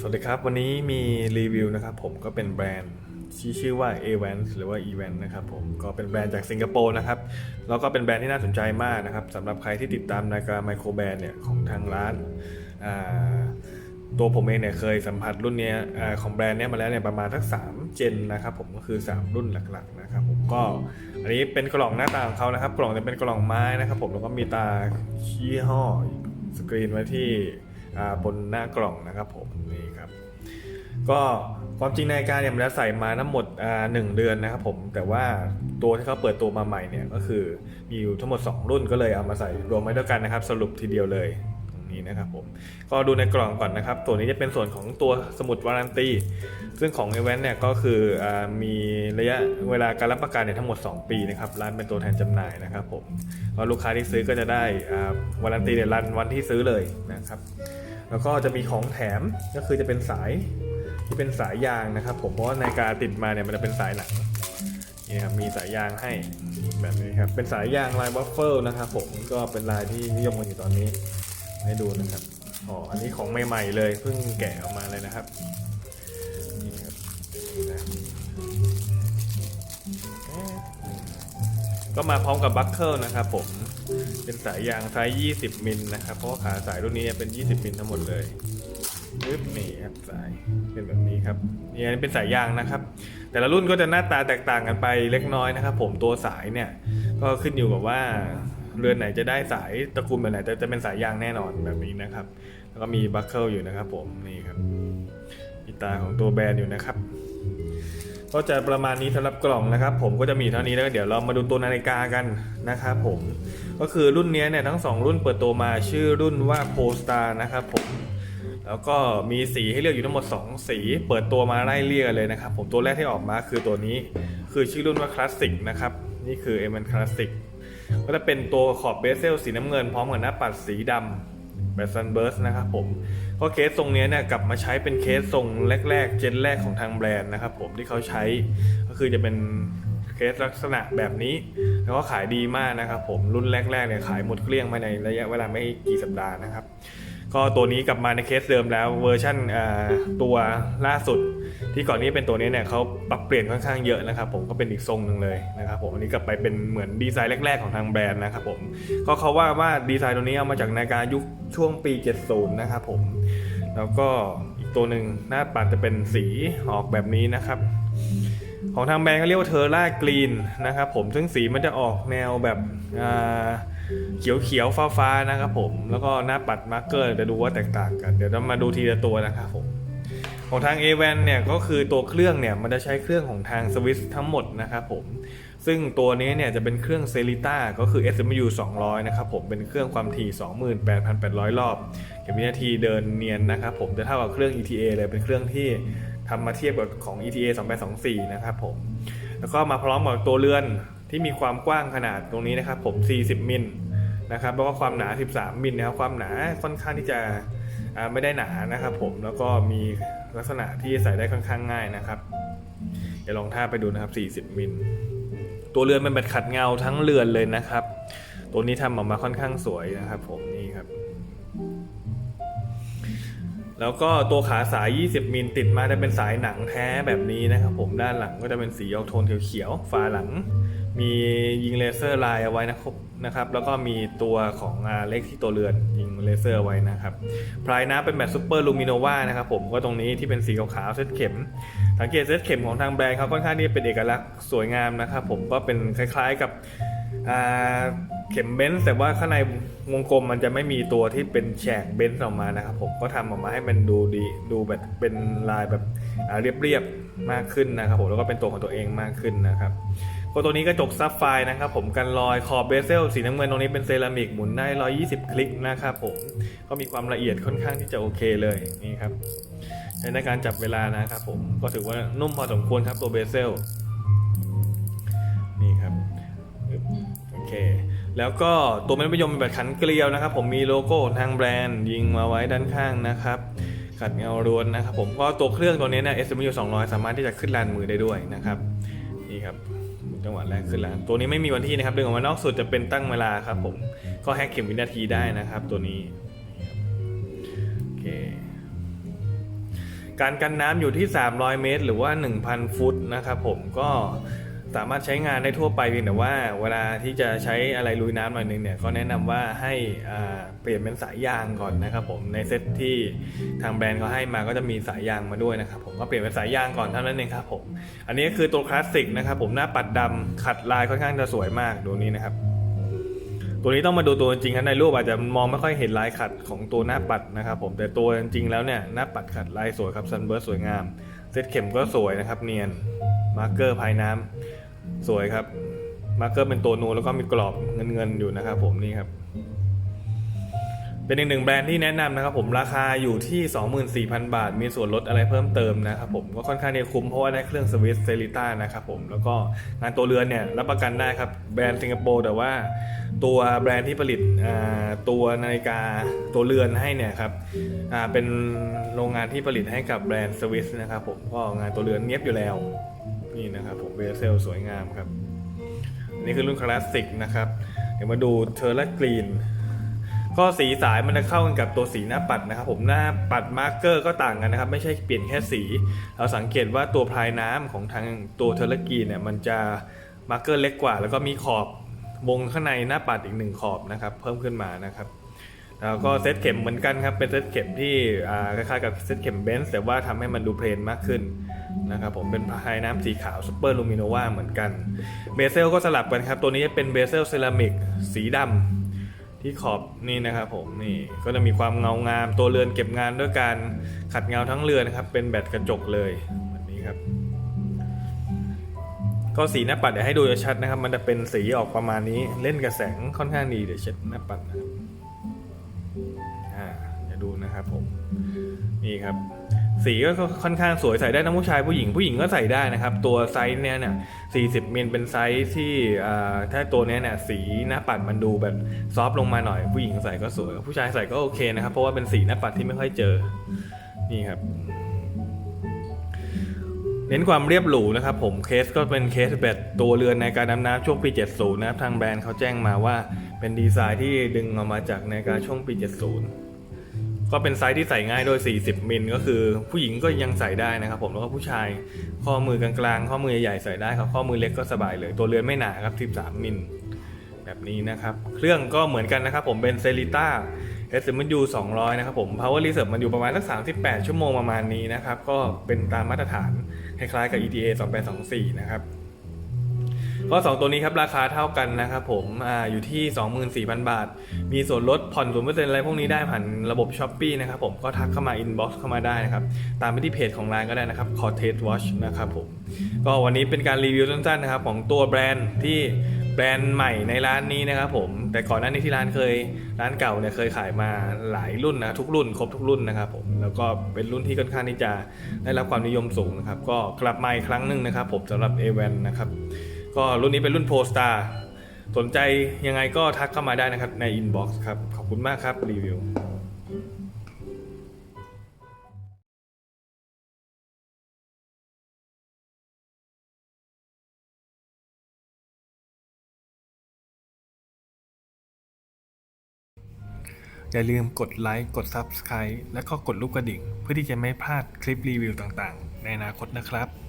สวัสดีครับ วันนี้มีรีวิวนะครับผมก็เป็นแบรนด์ที่ชื่อว่า a v a n หรือว่า Event นะครับผมก็เป็นแบรนด์จากสิงคโปร์นะครับแล้วก็เป็นแบรนด์ที่น่าสนใจมากนะครับสำหรับใครที่ติดตามรายการไมโครแบรนด์เนี่ยของทางร้านาตัวผมเองเนี่ยเคยสัมผัสรุ่นเนี้ยของแบรนด์นี้มาแล้วเนี่ยประมาณสัก3เจนนะครับผมก็คือ 3 รุ่นหลักๆนะครับผมก็อันนี้เป็นกล่องหน้าตาของเขานะครับ กล่องจะเป็นกล่องไม้นะครับผมแล้วก็มีตายี่ห้อสกรีนไว้ที่ บนหน้ากล่องนะครับผมนี่ครับก็ความจริงในการเนี่ยมันจะใส่มาทั้งหมดหนึ่งเดือนนะครับผมแต่ว่าตัวที่เขาเปิดตัวมาใหม่เนี่ยก็คือมีอยู่ทั้งหมด 2 รุ่นก็เลยเอามาใส่รวมไว้ด้วยกันนะครับ สรุปทีเดียวเลยตรงนี้นะครับผมก็ดูในกล่องก่อนนะครับ ตัวนี้จะเป็นส่วนของตัวสมุดวารันตี ซึ่งของ e v e n t เนี่ยก็คืออมีระยะเวลาการรับประกันเนี่ยทั้งหมด 2 ปีนะครับร้านเป็นตัวแทนจำหน่ายนะครับผมก็ลูกค้าที่ซื้อก็จะได้วารันตีเนี่ยรันวันที่ซื้อเลยนะครับ แล้วก็จะมีของแถมก็คือจะเป็นสายที่เป็นสายยางนะครับ ผมเพราะว่านาฬิกาติดมาเนี่ยมันจะเป็นสายหนังนี่ครับมีสายยางให้แบบนี้ครับเป็นสายยางลายบัฟเฟิลนะครับผมก็เป็นลายที่นิยมกันอยู่ตอนนี้ให้ดูนะครับอ๋ออันนี้ของใหม่ๆเลยเพิ่งแกะออกมาเลยนะครับนี่ครับก็มาพร้อมกับบัคเกิลนะครับผม เป็นสายยางไซส์20 มิลนะครับ เพราะขาสายรุ่นนี้เป็น 20 มิลทั้งหมดเลยปึ๊บนี่ครับสายเป็นแบบนี้ครับนี่อันนี้เป็นสายยางนะครับ แต่ละรุ่นก็จะหน้าตาแตกต่างกันไปเล็กน้อยนะครับ ผมตัวสายเนี่ยก็ขึ้นอยู่กับว่าเรือนไหนจะได้สายตระกูลแบบไหนแต่จะเป็นสายยางแน่นอนแบบนี้นะครับ แล้วก็มีบัคเกิลอยู่นะครับ ผมนี่ครับมีตาของตัวแบรนด์อยู่นะครับ ก็จะประมาณนี้สำหรับกล่องนะครับ ผมก็จะมีเท่านี้แล้วเดี๋ยวเรามาดูตัวนาฬิกากันนะครับผมก็คือรุ่นนี้เนี่ยทั้ง 2 รุ่นเปิดตัวมาชื่อรุ่นว่า Polestar นะครับผมแล้วก็มีสีให้เลือกอยู่ทั้งหมด 2 สี เปิดตัวมาไล่เรียกเลยนะครับ ผมตัวแรกที่ออกมาคือตัวนี้คือชื่อรุ่นว่า Classic นะครับนี่คือ m อ Classic ก็จะเป็นตัวขอบเบสเซลสีน้ำเงินพร้อมกับหน้าปัดสีดำแบบ Sunburst นะครับผม พราะเคสทรงนี้เนี่ยกลับมาใช้เป็นเคสทรงแรก ๆ เจนแรกของทางแบรนด์นะครับผมที่เขาใช้ก็คือจะเป็นเคสลักษณะแบบนี้ แล้วก็ขายดีมากนะครับผมรุ่นแรกๆเนี่ยขายหมดเกลี้ยงภายในระยะเวลาไม่กี่สัปดาห์นะครับ ก็ตัวนี้กลับมาในเคสเดิมแล้วเวอร์ชันอ่าตัวล่าสุด ที่ก่อนนี้เป็นตัวนี้เนี่ยเขาปรับเปลี่ยนค่อนข้างเยอะนะครับผมก็เป็นอีกทรงหนึ่งเลยนะครับผมอันนี้กลับไปเป็นเหมือนดีไซน์แรก ๆของทางแบรนด์นะครับผมก็เขาว่าว่าดีไซน์ตัวนี้เอามาจากนาฬิกายุคช่วงปี 70 นะครับผมแล้วก็อีกตัวหนึ่งหน้าปัดจะเป็นสีออกแบบนี้นะครับของทางแบรนด์เขาเรียกว่าเทอร่ากรีนนะครับผมซึ่งสีมันจะออกแนวแบบ เขียวๆฟ้าๆนะครับผม แล้วก็หน้าปัดมาร์กเกอร์จะดูว่าแตกต่างกัน เดี๋ยวเรามาดูทีละตัวนะครับผมของทาง a v a n เนี่ยก็คือตัวเครื่องเนี่ยมันจะใช้เครื่องของทางสวิสทั้งหมดนะครับผม ซึ่งตัวนี้เนี่ยจะเป็นเครื่องเซริต้าก็คือ SMU 200 นะครับผมเป็นเครื่องความถี่ 28,800 รอบเก็บวินาทีเดินเนียนนะครับผมจะเท่ากับเครื่อง ETA เลยเป็นเครื่องที่ทำมาเทียบกับของ ETA 2824 นะครับผม แล้วก็มาพร้อมกับตัวเรือนที่มีความกว้างขนาดตรงนี้นะครับผม 40 มิล นะครับแล้วก็ความหนา 13 มิลนะครับความหนาค่อนข้างที่จะไม่ได้หนานะครับผมแล้วก็มีลักษณะที่ใส่ได้ค่อนข้างง่ายนะครับเดี๋ยวลองท่าไปดูนะครับ 40 มิลตัวเรือนเป็นแบบขัดเงาทั้งเรือนเลยนะครับ ตัวนี้ทำออกมาค่อนข้างสวยนะครับ ผมนี่ครับ แล้วก็ตัวขาสาย 20 มิลติดมาจะเป็นสายหนังแท้แบบนี้นะครับ ผมด้านหลังก็จะเป็นสีออกโทนเขียวๆฝาหลัง มียิงเลเซอร์ลายเอาไว้นะครับนะครับ แล้วก็มีตัวของอเลขที่ตัวเรือนยิงเลเซอร์ไว้นะครับพลายน้ำเป็นแบบซูเปอร์ลูมิโนวานะครับผมก็ตรงนี้ที่เป็นสีขาวๆเส้นเข็ม สังเกตเส้นเข็มของทางแบรนด์เขาค่อนข้างที่จะเป็นเอกลักษณ์สวยงามนะครับผมก็เป็นคล้ายๆกับเข็มเบนซ์แต่ว่าข้างในวงกลมมันจะไม่มีตัวที่เป็นแฉกเบนซ์ออกมานะครับผมก็ทำออกมาให้มันดูดีดูแบบเป็นลายแบบเรียบๆมากขึ้นนะครับผมแล้วก็เป็นตัวของตัวเองมากขึ้นนะครับ ก็ตัวนี้กระจกซับไฟนะครับผมกันรอยขอบเบเซลสีน้ำเงินตรงนี้เป็นเซรามิกหมุนได้ 120 คลิกนะครับผมก็มีความละเอียดค่อนข้างที่จะโอเคเลยนี่ครับใช้ในการจับเวลานะครับผมก็ถือว่านุ่มพอสมควรครับตัวเบเซลนี่ครับโอเคแล้วก็ตัวเม็ดมะยมเป็นแบบขันเกลียวนะครับ ผมมีโลโก้ทางแบรนด์ยิงมาไว้ด้านข้างนะครับขัดเงารวนนะครับผมก็ตัวเครื่องตัวนี้เนี่ย SMU 200 สามารถที่จะขึ้นลานมือได้ด้วยนะครับนี่ครับ จังหวะแรกขึ้นแล้ว ตัวนี้ไม่มีวันที่นะครับดึงออกมานอกสุดจะเป็นตั้งเวลาครับผมก็แฮกเข็มวินาทีได้นะครับ ตัวนี้โอเคการกันน้ำอยู่ที่ 300 เมตร หรือว่า 1,000 ฟุตนะครับผมก็ สามารถใช้งานได้ทั่วไปเพียงแต่ว่า เวลาที่จะใช้อะไรลุยน้ำหน่อยนึงเนี่ยก็แนะนำว่าให้เปลี่ยนเป็นสายยางก่อนนะครับผมในเซตที่ทางแบรนด์เขาให้มาก็จะมีสายยางมาด้วยนะครับผมก็เปลี่ยนเป็นสายยางก่อนเท่านั้นเองครับผมอันนี้คือตัวคลาสสิกนะครับผมหน้าปัดดำขัดลายค่อนข้างจะสวยมากดูนี้นะครับตัวนี้ต้องมาดูตัวจริงครับในรูปอาจจะมองไม่ค่อยเห็นลายขัดของตัวหน้าปัดนะครับผมแต่ตัวจริงแล้วเนี่ยหน้าปัดขัดลายสวยครับซันเบิร์สสวยงาม เซตเข็มก็สวยนะครับเนียนมาร์กเกอร์ภายน้ำ สวยครับมาร์เกอร์เป็นตัวนูนแล้วก็มีกรอบเงินๆอยู่นะครับผมนี่ครับเป็นอีกหนึ่งแบรนด์ที่แนะนำนะครับผมราคาอยู่ที่ 24,000 บาท มีส่วนลดอะไรเพิ่มเติมนะครับผมก็ค่อนข้างจะคุ้มเพราะว่าได้เครื่องสวิสเซริต้านะครับผมแล้วก็งานตัวเรือนเนี่ยรับประกันได้ครับแบรนด์สิงคโปร์แต่ว่าตัวแบรนด์ที่ผลิตตัวนาฬิกาตัวเรือนให้เนี่ยครับเป็นโรงงานที่ผลิตให้กับแบรนด์สวิสนะครับผมก็งานตัวเรือนเนียบอยู่แล้ว นี่นะครับผมเบเซลสวยงามครับ อันนี่คือรุ่นคลาสสิกนะครับ เดี๋ยวมาดูเทอร์ลกรีนก็สีสายมันจะเข้ากันกับตัวสีหน้าปัดนะครับ ผมหน้าปัดมาร์กเกอร์ก็ต่างกันนะครับ ไม่ใช่เปลี่ยนแค่สี เราสังเกตว่าตัวพลายน้ำของทางตัวเทอร์ลกีเนี่ยมันจะมาร์กเกอร์เล็กกว่า แล้วก็มีขอบวงข้างในหน้าปัดอีกหนึ่งขอบนะครับ เพิ่มขึ้นมานะครับแล้วก็เซตเข็มเหมือนกันครับเป็นเซตเข็มที่คล้ายๆกับเซตเข็มเบนซ์แต่ว่าทำให้มันดูเพลนมากขึ้น นะครับผมเป็นพายน้ำสีขาวซูเปอร์ลูมิโนวาเหมือนกันเบเซลก็สลับกันครับ ตัวนี้เป็นเบเซลเซรามิกสีดำที่ขอบนี่นะครับผมนี่ก็จะมีความเงางามตัวเรือนเก็บงานด้วยการขัดเงาทั้งเรือนนะครับ เป็นแบตกระจกเลยแบบนี้ครับ ก็สีหน้าปัดเดี๋ยวให้ดูชัดนะครับ มันจะเป็นสีออกประมาณนี้เล่นกับแสงค่อนข้างดีเดี๋ยวเช็ดหน้าปัดนะครับอ่าเดี๋ยวดูนะครับผมนี่ครับ สีก็ค่อนข้างสวยใส่ได้ทั้งผู้ชายผู้หญิงผู้หญิงก็ใส่ได้นะครับ ตัวไซส์เนี้ยเนี่ย40มิลเป็นไซส์ที่ถ้าตัวเนี้ยเนี่ยสีหน้าปัดมันดูแบบซอฟต์ลงมาหน่อย ผู้หญิงใส่ก็สวย ผู้ชายใส่ก็โอเคนะครับ เพราะว่าเป็นสีหน้าปัดที่ไม่ค่อยเจอนี่ครับเน้นความเรียบหรูนะครับผมเคสก็เป็นเคสแบบตัวเรือนในการดำน้ำช่วงปี 70 นะครับทางแบรนด์เขาแจ้งมาว่าเป็นดีไซน์ที่ดึงออกมาจากในาฬิการช่วงปี 70 ก็เป็นไซส์ที่ใส่ง่ายโดย 40 มิลก็คือผู้หญิงก็ยังใส่ได้นะครับผมแล้วก็ผู้ชายข้อมือกลางๆข้อมือใหญ่ใส่ได้ครับข้อมือเล็กก็สบายเลย ตัวเรือนไม่หนาครับ 13 มิลแบบนี้นะครับ เครื่องก็เหมือนกันนะครับผมเป็นเซริต้า s m u 200 นะครับผม power reserve มันอยู่ประมาณสัก 38 ชั่วโมงประมาณนี้นะครับ ก็เป็นตามมาตรฐานคล้ายๆกับ ETA 2824 นะครับ ก็ 2 ตัวนี้ครับราคาเท่ากันนะครับผมออยู่ที่ 24,000 บาท มีส่วนลดผ่อนศูนเปอร์เซ็นต์อะไรพวกนี้ได้ผ่านระบบ s h อ p e e นะครับผมก็ทักเข้ามา inbox เข้ามาได้นะครับ ตามไปที่เพจของร้านก็ได้นะครับ Cortez Watch นะครับผมก็วันนี้เป็นการรีวิวสั้นๆนะครับของตัวแบรนด์ที่แบรนด์ใหม่ในร้านนี้นะครับผม แต่ก่อนหน้านี้ที่ร้านเคย ร้านเก่าเนี่ยเคยขายมาหลายรุ่นนะทุกรุ่นครบทุกรุ่นนะครับผมแล้วก็เป็นรุ่นที่ค่อนข้างที่จะได้รับความนิยมสูงนะครับ ก็กลับมาอีกครั้งหนึ่งนะครับผมสำหรับ a อ a n นะครับ ก็รุ่นนี้เป็นรุ่น Pro Star สนใจยังไงก็ทักเข้ามาได้นะครับใน inbox ครับ ขอบคุณมากครับ รีวิวอย่าลืมกดไลค์กด Subscribe และก็กดลูกกระดิ่ง เพื่อที่จะไม่พลาดคลิปรีวิวต่างๆ ในอนาคตนะครับ